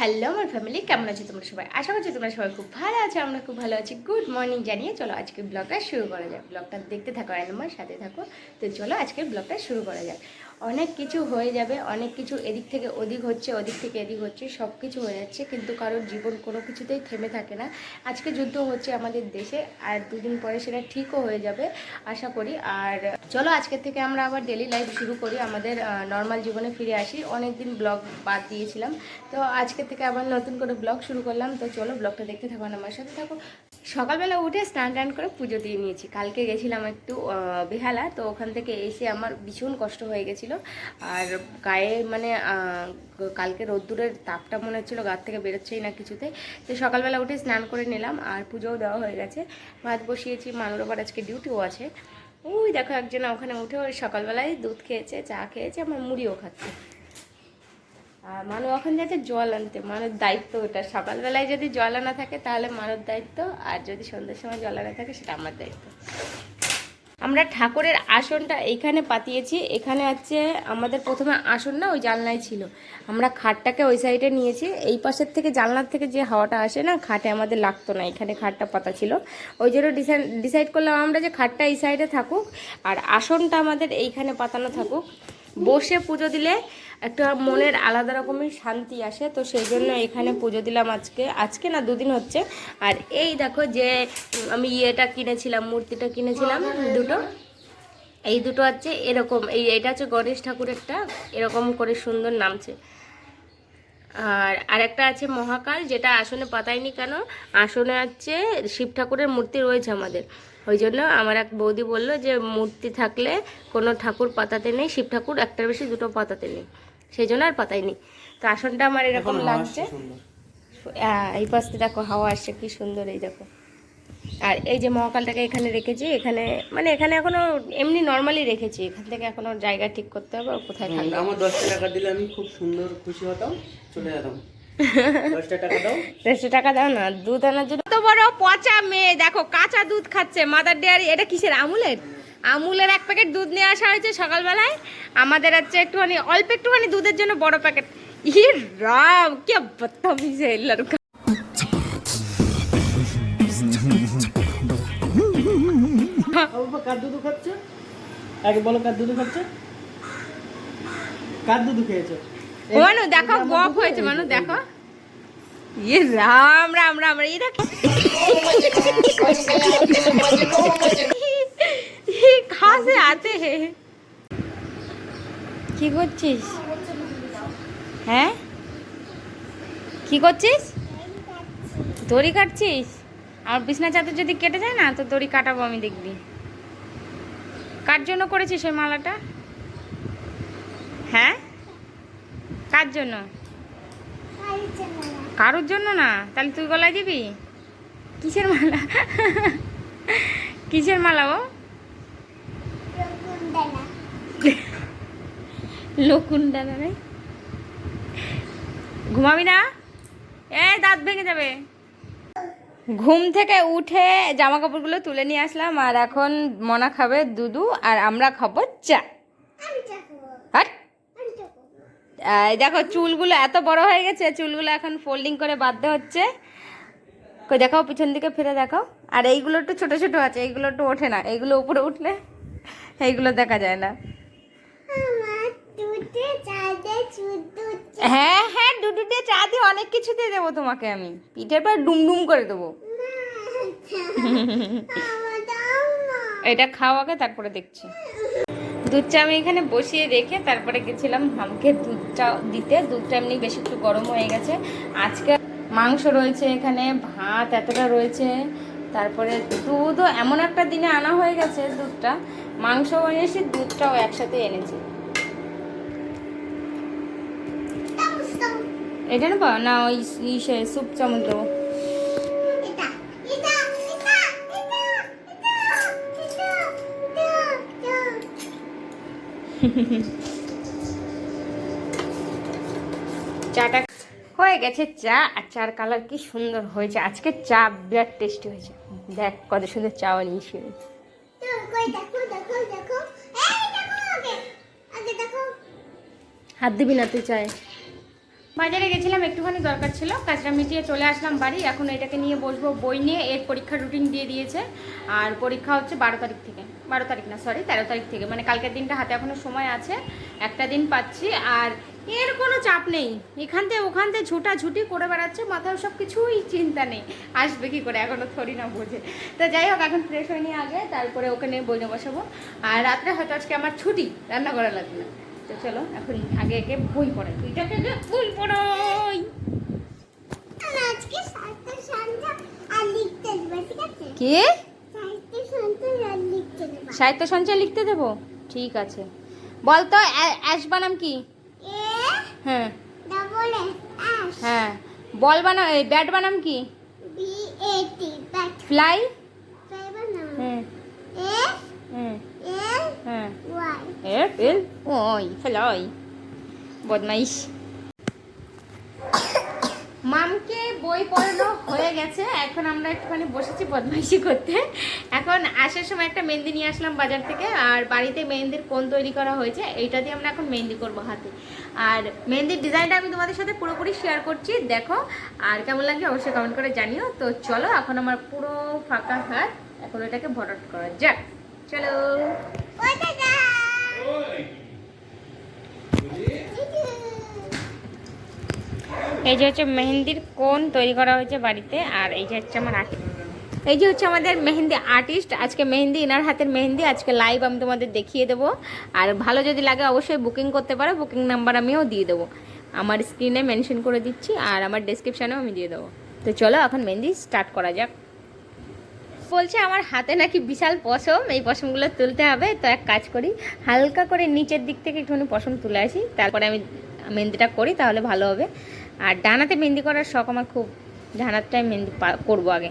Hello আমার family কেমন আছো তোমরা সবাই? আশা করছি তোমরা সবাই খুব ভালো আছো, আমরা খুব ভালো আছি। গুড মর্নিং জানিয়ে চলো আজকে ব্লগটা শুরু করা যাক। ব্লগটা দেখতে থাকো আমার সাথে থাকো। তো চলো আজকের ব্লগটা শুরু করা যাক। অনেক কিছু হয়ে যাবে, অনেক কিছু এদিক থেকে ওদিক হচ্ছে, ওদিক থেকে এদিক হচ্ছে সব কিছু হয়ে যাচ্ছে, কিন্তু কারোর জীবন কোনো কিছুতেই থেমে থাকে না। আজকে যুদ্ধ হচ্ছে আমাদের দেশে, আর দুদিন পরে সেটা ঠিকও হয়ে যাবে, আশা করি। আর চলো আজকের থেকে আমরা আবার ডেলি লাইফ শুরু করি, আমাদের নর্মাল জীবনে ফিরে আসি। অনেক দিন ব্লগ বাদ দিয়েছিলাম। তো আজকে থেকে আবার নতুন করে ব্লগ শুরু করলাম। তো চলো ব্লগটা দেখতে থাকো আমার সাথে থাকো। সকালবেলা উঠে স্নান টান করে পুজো দিয়ে নিয়েছি। কালকে গেছিলাম একটু বেহালা, তো ওখান থেকে এসে আমার ভীষণ কষ্ট হয়ে গেছিল। আর গায়ে মানে কালকে রোদ্দুরের তাপটা মনে হচ্ছিল, গা থেকে বেরোচ্ছেই না কিছুতে। তো সকালবেলা উঠে স্নান করে নিলাম, আর পুজোও দেওয়া হয়ে গেছে। ভাত বসিয়েছি মানুর আজকে ডিউটিও আছে। ওই দেখো একজন ওখানে উঠে ওই সকালবেলায় দুধ খেয়েছে, চা খেয়েছে, আমার মুড়িও খাচ্ছে। আর মানু এখন যাচ্ছে জল আনতে মানুষ দায়িত্ব ওটা। সকালবেলায় যদি জল আনা থাকে, তাহলে মানুষ দায়িত্ব, আর যদি সন্ধ্যের সময় জল আনা থাকে, সেটা আমার দায়িত্ব। আমরা ঠাকুরের আসনটা এইখানে পাতিয়েছি। এখানে হচ্ছে আমাদের প্রথমে আসন না, ওই জানলায় ছিল। আমরা খাটটাকে ওই সাইডে নিয়েছি। এই পাশের থেকে, জানলার থেকে যে হাওয়াটা আসে না, খাটে আমাদের লাগতো না, এখানে খাটটা পাতা ছিল। ওই জন্য ডিসাইড করলাম আমরা যে খাটটা এই সাইডে থাকুক, আর আসনটা আমাদের এইখানে পাতানো থাকুক। বসে পুজো দিলে একটা মনের আলাদা রকমের শান্তি আসে। তো সেই জন্য এখানে পুজো দিলাম আজকে। আজকে না দুদিন হচ্ছে। আর এই দেখো যে আমি ইয়েটা কিনেছিলাম, মূর্তিটা কিনেছিলাম, দুটো। এই দুটো হচ্ছে এরকম, এই এটা হচ্ছে গণেশ ঠাকুরেরটা, এরকম করে সুন্দর নামছে। আর আরেকটা আছে মহাকাল, যেটা আসনে পাতায়নি কেন? আসনে হচ্ছে শিব ঠাকুরের মূর্তি রয়েছে আমাদের। ওই জন্য আমার এক বৌদি বলল যে মূর্তি থাকলে কোনো ঠাকুর পাতাতে নেই শিব ঠাকুর একটার বেশি দুটো পাতাতে নেই। সেই জন্য আর পাতায়নি তো আসনটা আমার এরকম লাগছে। আহ, এই পাশে দেখো হাওয়া আসছে কি সুন্দর এই দেখো। আর এই যে মহাকালটাকে এখানে রেখেছি এখানে মানে এখানে এখনও এমনি নর্মালি রেখেছি। এখান থেকে এখনও জায়গা ঠিক করতে হবে কোথায় থাকবে? আমার দশটা টাকা দিলে আমি খুব সুন্দর খুশি হতাম চলে যেতাম। দুধ আনার জন্য। বড় পচা মেয়ে দেখো কাঁচা দুধ খাচ্ছে। মাদার ডেয়ারি এটা আমুলের? আমুলের এক প্যাকেট দুধ নিয়ে আসা হয়েছে সকালবেলায়। আমাদের হচ্ছে একটুখানি অল্প একটুখানি দুধের জন্য বড় প্যাকেট ইয়ে কার মানু, দেখো, গপ হয়েছে, মানু, দেখো। ইয়ে রাম রাম রাম এই দেখো। খাসে আতে হে কি করছিস? হ্যাঁ? কি করছিস? দড়ি কাটছিস? আমার বিছনা চাদর যদি কেটে যায় না, তো দড়ি কাটাবো আমি দেখবি। কার জন্য করেছিস ওই মালাটা? হ্যাঁ? কার জন্য? কারোর জন্য না? তাহলে তুই গলায় দিবি? কিসের মালা? কিসের মালা ও? লকুন্ডা না রে। ঘুমাবি না? এ দাঁত ভেঙে যাবে। ঘুম থেকে উঠে জামা কাপড়গুলো তুলে নিয়ে আসলাম, আর এখন মনা খাবে দুধু আর আমরা খাব চা হাট এই দেখো চুলগুলো এত বড় হয়ে গেছে চুলগুলো এখন ফোল্ডিং করে বাঁধতে হচ্ছে কই দেখাও পিছন দিকে ফিরে দেখাও আর এইগুলো একটু ছোটো ছোটো আছে এইগুলো একটু ওঠে না এইগুলো উপরে উঠলে এইগুলো দেখা যায় না হ্যাঁ হ্যাঁ দুধু দিয়ে চা দিয়ে অনেক কিছু দিয়ে দেবো তোমাকে আমি পিঠের পর ডুমডুম করে দেবো এটা খাওয়াকে তারপরে দেখছি দুধ চা আমি এখানে বসিয়ে রেখে তারপরে গেছিলাম হামকে দুধ চা দিতে। দুধটা এমনি বেশি একটু গরম হয়ে গেছে। আজকে মাংস রয়েছে এখানে, ভাত এতটা রয়েছে। তারপরে দুধও এমন একটা দিনে আনা হয়ে গেছে দুধটা। মাংস এনেছি দুধটাও একসাথে এনেছি। এটা না নেব? না, ওই ইসে চামচ দেবো। চাটা হয়ে গেছে চা, আর চার কালার কি সুন্দর হয়েছে। আজকে চা বিরাট টেস্টি হয়েছে। দেখ, কত সুন্দর চা বানিয়েছি। হাত দিবি না তুই চায়? বাজারে গেছিলাম, একটুখানি দরকার ছিল, কাজটা মিটিয়ে চলে আসলাম বাড়ি। এখন এটাকে নিয়ে বসবো বই নিয়ে, এর পরীক্ষার রুটিন দিয়ে দিয়েছে। আর পরীক্ষা হচ্ছে বারো তারিখ থেকে। বারো তারিখ না সরি তেরো তারিখ থেকে। মানে কালকের দিনটা হাতে এখনও সময় আছে একটা দিন পাচ্ছি। আর এর কোনো চাপ নেই। এখান থেকে ওখান থেকে ঝুটা ঝুটি করে বেড়াচ্ছে মাথায় সব কিছুই চিন্তা নেই। আসবে কি করে এখনও থরি না বোঝে। তো যাই হোক এখন ফ্রেশ হয়ে নিয়ে আগে তারপরে ওকে নিয়ে বইনে বসাবো। আর রাত্রে হয়তো আজকে আমার ছুটি রান্না করা লাগবে না। তো চলো এখন আগে একে বই পড়াই। তুইটাকে আগে বই পড়াই। কে সাতটা সন্ধ্যা আর লিখতে দেবে সাহিত্য সঞ্চয় লিখতে দেবো? ঠিক আছে। বল তো অ্যা- অ্যাশ বানাম কি? হ্যাঁ। হ্যাঁ। বল বানাম এই ব্যাট বানাম কি? ফ্লাই? হ্যাঁ। হ্যাঁ। এল হ্যাঁ। ওয়াই ওই ফ্লাই। বদমাইশ। মামকে বই পড়ানো হয়ে গেছে। এখন আমরা একটুখানি বসেছি বদমাইশি করতে। এখন আসার সময় একটা মেহেন্দি নিয়ে আসলাম বাজার থেকে আর বাড়িতে মেহেন্দির কোন তৈরি করা হয়েছে এইটা দিয়ে আমরা এখন মেহেন্দি করব হাতে। আর মেহেন্দির ডিজাইনটা আমি তোমাদের সাথে পুরোপুরি শেয়ার করছি দেখো। আর কেমন লাগছে অবশ্যই কমেন্ট করে জানিও। তো চলো এখন আমার পুরো ফাঁকা হাত এখন এটাকে ভরাট করা যাক। চলো ওটা যা এই যে হচ্ছে মেহেন্দির কোন তৈরি করা হয়েছে বাড়িতে, আর এই যে হচ্ছে আমার আর্ট এই যে হচ্ছে আমাদের মেহেন্দি আর্টিস্ট, আজকে মেহেন্দি এনার হাতের মেহেন্দি, আজকে লাইভ আমি তোমাদের দেখিয়ে দেবো। আর ভালো যদি লাগে অবশ্যই বুকিং করতে পারো বুকিং নাম্বার আমিও দিয়ে দেবো। আমার স্ক্রিনে মেনশন করে দিচ্ছি, আর আমার ডেসক্রিপশানেও আমি দিয়ে দেবো। তো চলো এখন মেহেন্দি স্টার্ট করা যাক। বলছে, আমার হাতে নাকি বিশাল পশম, এই পশমগুলো তুলতে হবে। তো এক কাজ করি, হালকা করে নিচের দিক থেকে একটুখানি পশম তুলে আসি, তারপরে আমি মেহেন্দিটা করি, তাহলে ভালো হবে। আর ডানাতে মেহেন্দি করার শখ আমার খুব। ডানাতটাই মেহেন্দি করব আগে।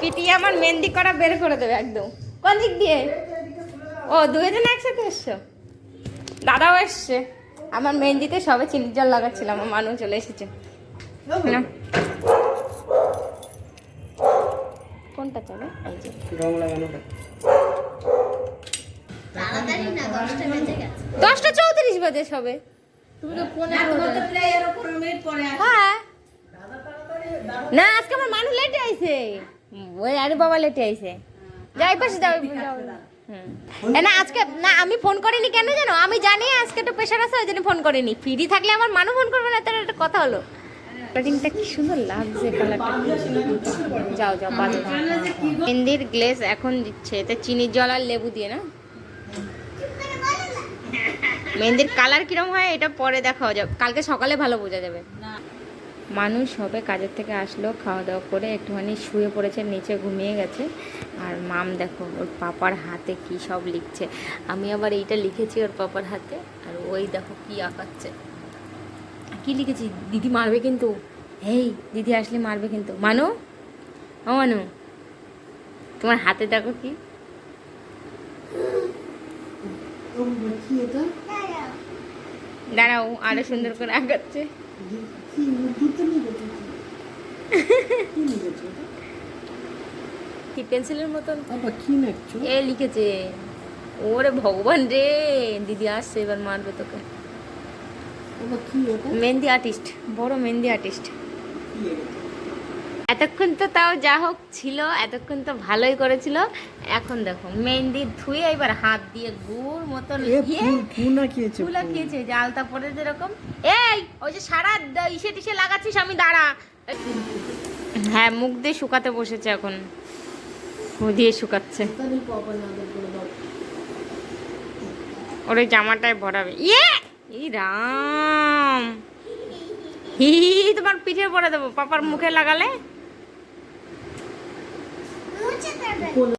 পিটিয়ে আমার মেহেন্দি করা বের করে দেবে একদম। কোন দিক দিয়ে? ও দুজন একসাথে এসছো? দাদাও এসছে। আমার মেহেন্দিতে সবে চিনির জল লাগাচ্ছিলাম আমার মানুষ চলে এসেছে। কোনটা চলে দশটা চৌত্রিশ বাজে সবে। হ্যাঁ। না, আজকে আমার মানুষ লেটে আইছে। ওই আরে বাবা লেটে আইছে। যাই পাশে যাও না, আজকে না, আমি ফোন করিনি কেন জানো? আমি জানি আজকে একটু প্রেশার আছে, ওই জন্য ফোন করিনি। ফ্রি থাকলে আমার মানুষ ফোন করবে না, তার একটা কথা হলো। কাটিংটা কি সুন্দর লাগছে কালারটা যাও যাও বাজে মেহেন্দির গ্লেজ এখন দিচ্ছে, এতে চিনির জল আর লেবু দিয়ে, না? মেহেন্দির কালার কিরম হয়, এটা পরে দেখা যাবে কালকে সকালে ভালো বোঝা যাবে। মানুষ হবে কাজের থেকে আসলো খাওয়া দাওয়া করে একটুখানি শুয়ে পড়েছে নিচে ঘুমিয়ে গেছে আর মাম দেখো ওর পাপার হাতে কি সব লিখছে আমি আবার এইটা লিখেছি ওর পাপার হাতে আর ওই দেখো কি আঁকাচ্ছে কি লিখেছি দিদি মারবে কিন্তু এই দিদি আসলে মারবে কিন্তু মানু ও মানু তোমার হাতে দেখো কি দাঁড়াও আরও সুন্দর করে আঁকাচ্ছে কি জুতো নিয়ে কি নিয়ে কি পেন্সিলের মতন কি এ লিখেছে ওরে ভগবান রে দিদি আসছে এবার মারবে তোকে। মেহেন্দি আর্টিস্ট বড় মেহেন্দি আর্টিস্ট? এতক্ষণ তো তাও যা হোক ছিল এতক্ষণ তো ভালোই করেছিল। এখন দেখো মেহেন্দি ধুয়ে এবার হাত দিয়ে গুড় মতন ফুল খেয়েছে যে আলতা পরে যেরকম। এই ওই যে সারা ইসে টিসে লাগাচ্ছিস আমি দাঁড়া। হ্যাঁ মুখ দিয়ে শুকাতে বসেছে এখন। দিয়ে শুকাচ্ছে। ওর ওই জামাটায় ভরাবে। ইয়ে! ই রাম। হি, তোমার পিঠে পরে দেবো পাপার মুখে লাগালে।